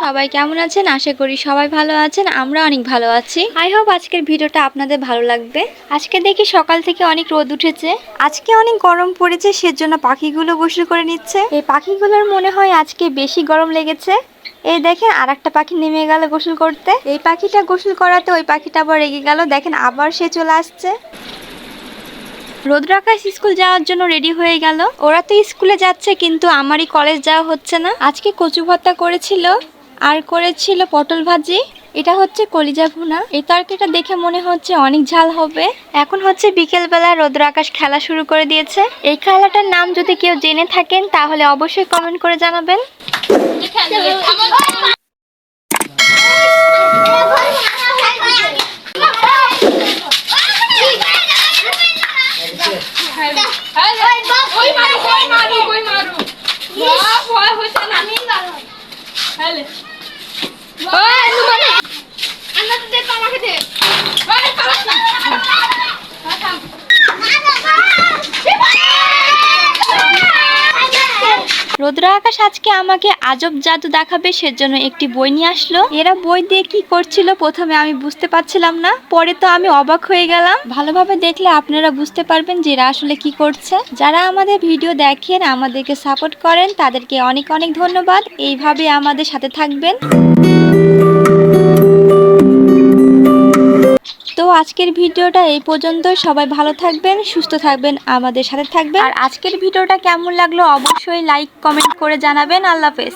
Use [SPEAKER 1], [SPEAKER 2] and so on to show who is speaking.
[SPEAKER 1] সবাই কেমন আছেন? আশা করি সবাই ভালো আছেন আমরা অনেক ভালো আছি। আই হোপ আজকের ভিডিওটা আপনাদের ভালো লাগবে। আজকে দেখি সকাল থেকে অনেক রোদ উঠেছে। আজকে অনেক গরম পড়েছে সেজন্য পাখিগুলো গোসল করে নিচ্ছে। এই পাখিগুলোর মনে হয় আজকে বেশি গরম লেগেছে। এই দেখেন আর একটা পাখি নেমে গেল গোসল করতে। এই পাখিটা গোসল করাতে ওই পাখিটা আবার রেগে গেল। দেখেন আবার সে চলে আসছে। রোদ্রাকাশ স্কুল যাওয়ার জন্য রেডি হয়ে গেল। ওরা তো স্কুলে যাচ্ছে, কিন্তু আমারই কলেজ যাওয়া হচ্ছে না। আজকে কচু ভর্তা করেছিল, আর করেছিল পটল ভাজি। এটা হচ্ছে কলিজা ভুনা। এই তরকারিটা দেখে মনে হচ্ছে অনেক ঝাল হবে। এখন হচ্ছে বিকেলবেলা রোদ্র আকাশ খেলা শুরু করে দিয়েছে। এই খেলাটার নাম যদি কেউ জেনে থাকেন, তাহলে অবশ্যই কমেন্ট করে জানাবেন।
[SPEAKER 2] Pues Puxa na minha, Dale. Ô, não manda
[SPEAKER 1] রোদ্র আকাশ আজকে আমাকে আজব জাদু দেখাবে, সেজন্য একটি বই নিয়ে আসলো। এরা বই দিয়ে কি করছিল প্রথমে আমি বুঝতে পারছিলাম না, পরে তো আমি অবাক হয়ে গেলাম। ভালোভাবে দেখলে আপনারা বুঝতে পারবেন যে এরা আসলে কি করছে। যারা আমাদের ভিডিও দেখেন, আমাদেরকে সাপোর্ট করেন, তাদেরকে অনেক অনেক ধন্যবাদ। এইভাবে আমাদের সাথে থাকবেন। আজকের ভিডিওটা এই পর্যন্ত। সবাই ভালো থাকবেন, সুস্থ থাকবেন, আমাদের সাথে থাকবেন। আর আজকের ভিডিওটা কেমন লাগল অবশ্যই লাইক কমেন্ট করে জানাবেন। আল্লাহ হাফেজ।